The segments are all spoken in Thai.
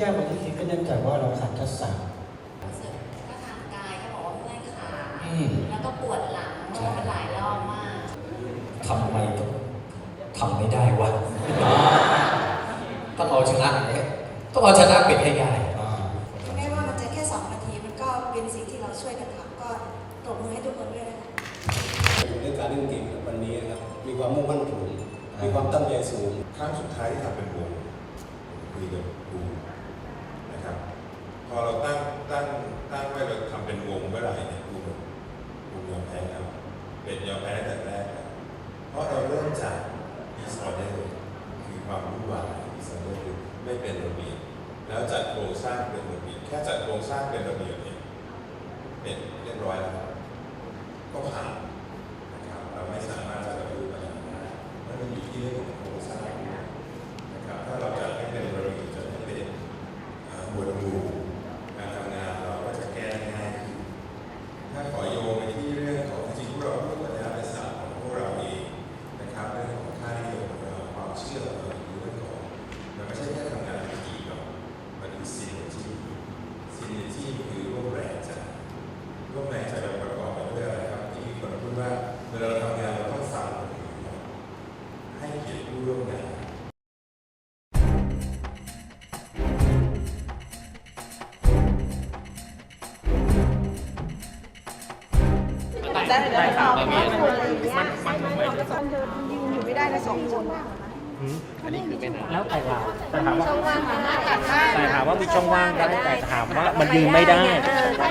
ยากบางที่คิก็เนื่องจากว่าเราขาดทักษะรู้สึกถ้าทางกายก็บอกว่าเมื่อยขาแล้วก็ปวดหลังนวดไปหลายรอบมาก ทำไมต้อทำไม่ได้วะ ต้องเอาชนะต้องเอาชนะเป็นให้ได้อ่าแม้ว่ามันจะแค่สองนาทีมันก็เป็นสิ่งที่เราช่วยกันทำก็ตบมือให้ทุกคนด้วยนะเรื่องการเล่นเกมวันนี้นะครับ มีความมุ่งมั่นสูง มีความตั้งใจสูง ครั้งสุดท้ายที่ทำเป็นวงคุเด็น ละสองคนอันนี้คือไม่ได้แล้วแต่เราแต่ถามว่าแต่ถามว่ามีช่องว่างได้แต่ถามว่ามันยืนไม่ได้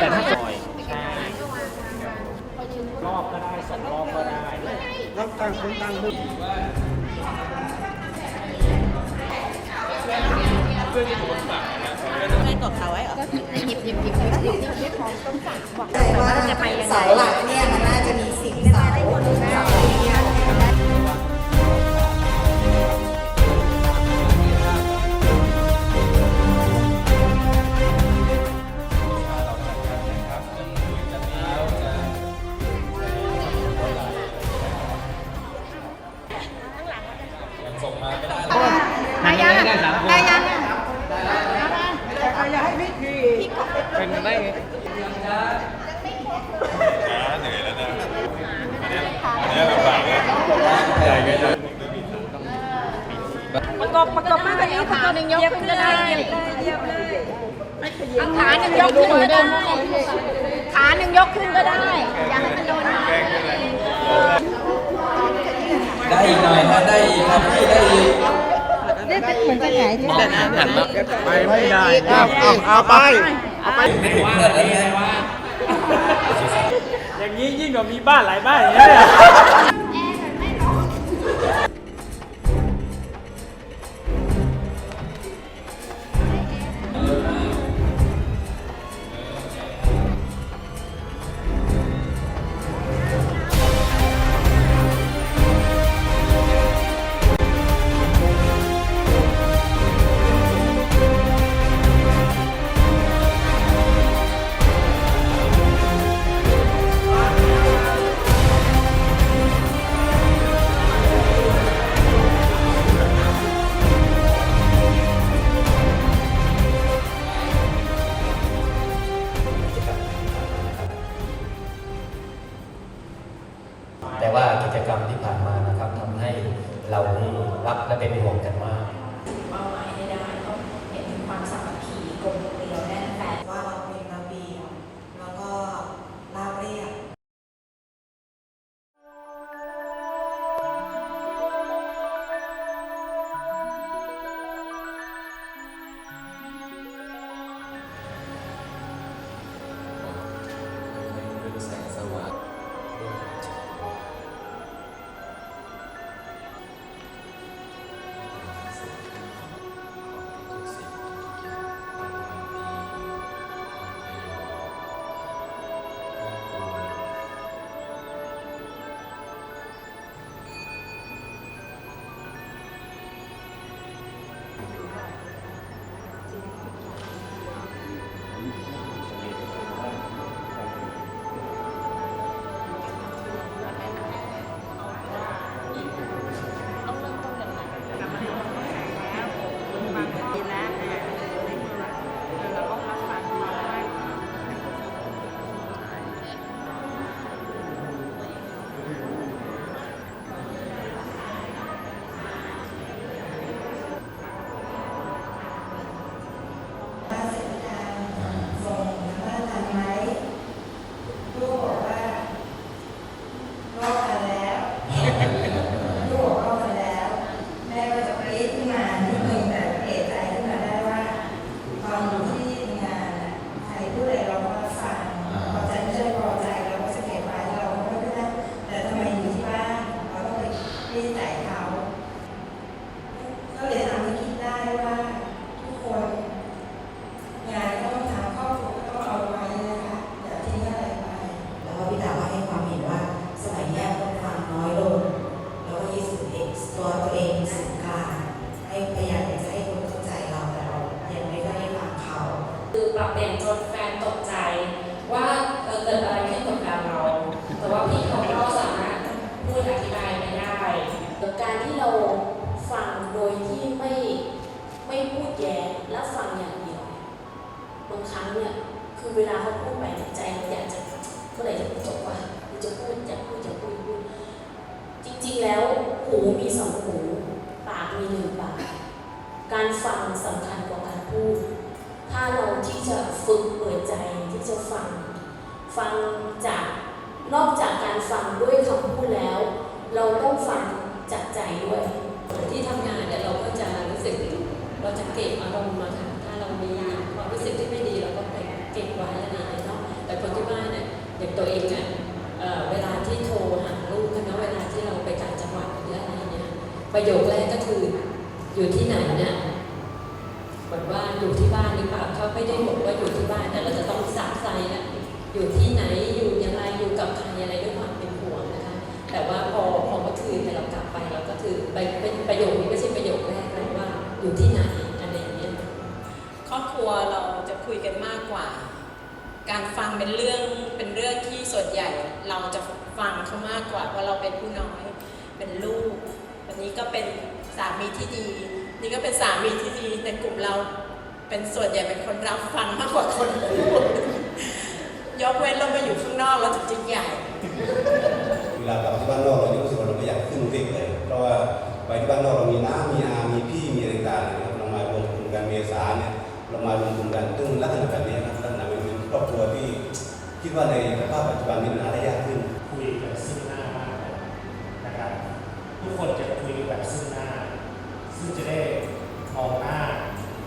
แต่ถ้าปล่อยรอบก็ได้สองรอบก็ได้ แล้วต่างคนต่างมุดไม่กบเขาไว้เหรอหยิบหยิบหยิบหยิบหยิบหยิบของต้นสามบอกแต่ว่างสาหลักเนี่ยมันน่าจะมีสิ่เสาเสาเนี่ย ไปไม่ได้เอาเอาเอาไปไม่ถึงเอนแล้วเนี่ยอย่างนี้ยิ่งกว่ามีบ้านหลายบ้านอย่างนี้างครั้งเนี่ยคือเวลาเขาพูดไปในใจเราอยากจะเมื่อไหร่จะพูดจบวะหรือจะพูดจะพูดจะพูดพูดจริงๆแล้วหูมีสองหูปากมีหนึ่งปาก การฟังสำคัญกว่าการพูด ถ้าเราที่จะฝึกเปิดใจที่จะฟัง ฟังจากนอกจากการฟังด้วยคำพูดแล้ว เราต้องฟังจากใจด้วยที่ทำงานเนี่ยเราก็จะรู้สึกเราจะเก็บอารมณ์มาค่ะถ้าเรามีความรู้สึกที่ไม่ดี ก็ไปเก็บไว้อะไรอย่างเงี้ยเนาะแต่คนที่บ้านเนี่ยอย่างตัวเองเนี่ยเวลาที่โทรหาลูกกันเนาะเวลาที่เราไปต่างจังหวัดหรืออะไรเนี่ยประโยคแรกก็คืออยู่ที่ไหนเนี่ยเหมือนว่าอยู่ที่บ้านหรือเปล่าเขาไม่ได้บอกว่าอยู่ที่บ้านแต่เราจะต้องสักไซนะอยู่ที่ไหนอยู่ยังไงอยู่กับใครอะไรด้วยความเป็นห่วงนะคะ แต่ว่าพอพอเมื่อคืนเนี่ยเรากลับไปเราก็คือไปเป็นประโยคนี้ไม่ใช่ประโยคแรกเลยว่าอยู่ที่ไหนอะไรอย่างเงี้ยครอบครัวเราจะคุยกันมากกว่า การฟังเป็นเรื่องเป็นเรื่องที่ส่วนใหญ่เราจะฟังเขามากกว่าเพราะเราเป็นผู้น้อยเป็นลูกวันนี้ก็เป็นสามีที่ดี นี่ก็เป็นสามีที่ดีในกลุ่มเราเป็นส่วนใหญ่เป็นคนรับฟังมากกว่าคนพูดยกเว้นเราไปอยู่ข้างนอกเราถึงจะใหญ่เวลากลับที่บ้านนอกเรารู้สึกว่าเราไม่อยากขึ้นรุงเทพเลยเพราะว่าไปที่บ้านนอกเรามีน้ามีอามีพี่มีอะไรต่างๆนะครับเรามารวมกลุ่มกันเมษาเนี่ยเรามารวมกลุ่มกันซึ่งลักษณะแบบนี้ครับ ครอบครัวที่คิดว่าในสภาพปัจจุบันนี้มันหาได้ยากขึ้น คุยแบบซึ่งหน้ามากเลยนะครับทุกคนจะคุยแบบซึ่งหน้า ซึ่งจะได้มองหน้า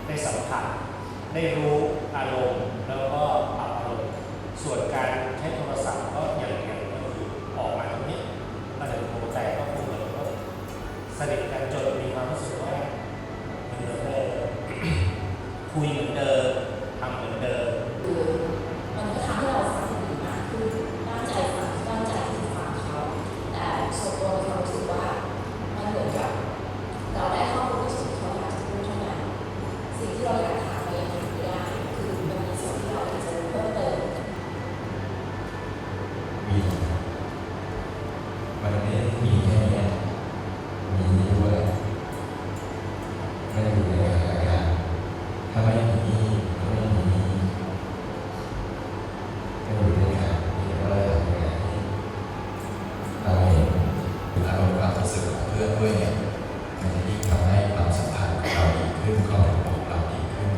ได้สัมผัสได้รู้อารมณ์แล้วก็ปรับอารมณ์ส่วนการใช้โทรศัพท์ก็อย่างเดียวก็คือออกมาตรงนี้มาถึงโปรแต่ก็คงเหมือนก็สนิทกันจนมีความรู้สึกว่าเหมือนเดิมคุยเหมือนเดิม สึกของเพื่อนด้วยเนี่ยมันจะยิ่งทำให้ความสัมพันธ์ของเราดีขึ้นความสัมพันธ์ของเราดีขึ้น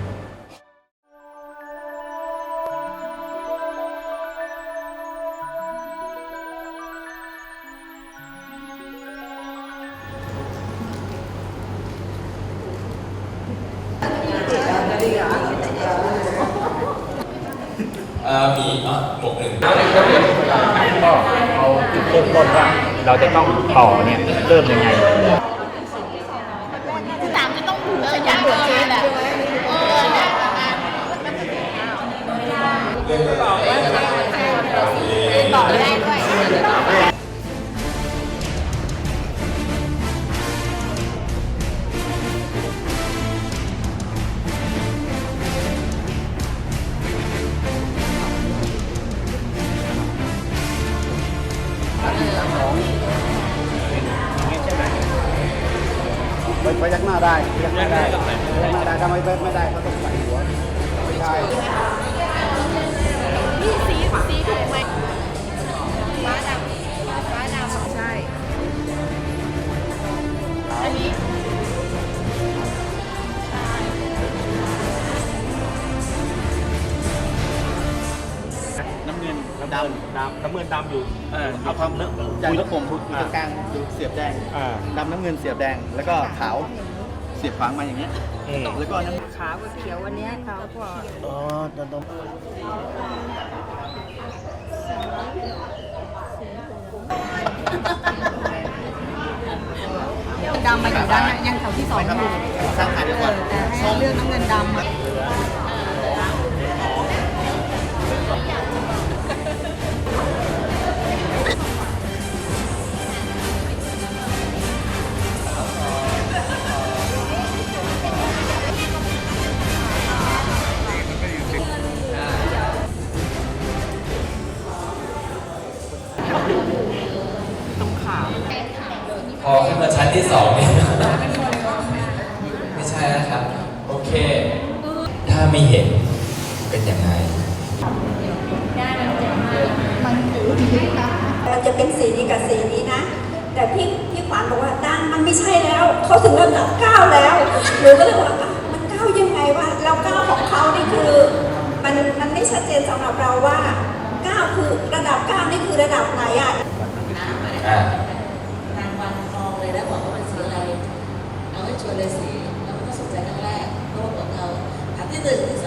เอ่อมีอะบวกหนึ่ง ก็เอาจุดเริ่มต้นว่าเราจะต้องต่อเนี่ย เริ่มยังไงสามจะต้องขยันกว่านี้แหละเออเนี่ยเรื่องต่ ดำดำน้ำเงินดำอยู่เออเอาความเนื้อใจลูกผมอยู่ตรงกลางอยู่เสียบแดงอ่า ดำน้ำเงินเสียบแดง แล้วก็ขาวเสียบขวางมาอย่างเงี้ยอืม แล้วก็น้ำขาวกับเขียววันนี้ขาวกว่าอ๋อตรงตรงดำมาอยู่ด้านนั้นยังแถวที่สองอยู่สร้างขายดีกว่าแต่ให้เลือกน้ำเงินดำอะ ชัดเจนสำหรับเราว่า9คือระดับ9นี่คือระดับไหนอะอ่ารางวันทองเลยแล้วบอกว่ามันสีอะไรเอาให้ชวนเลยสีแล้วมันก็สนใจครั้งแรกเพราะว่าบอกเราอันที่หนึ่งที่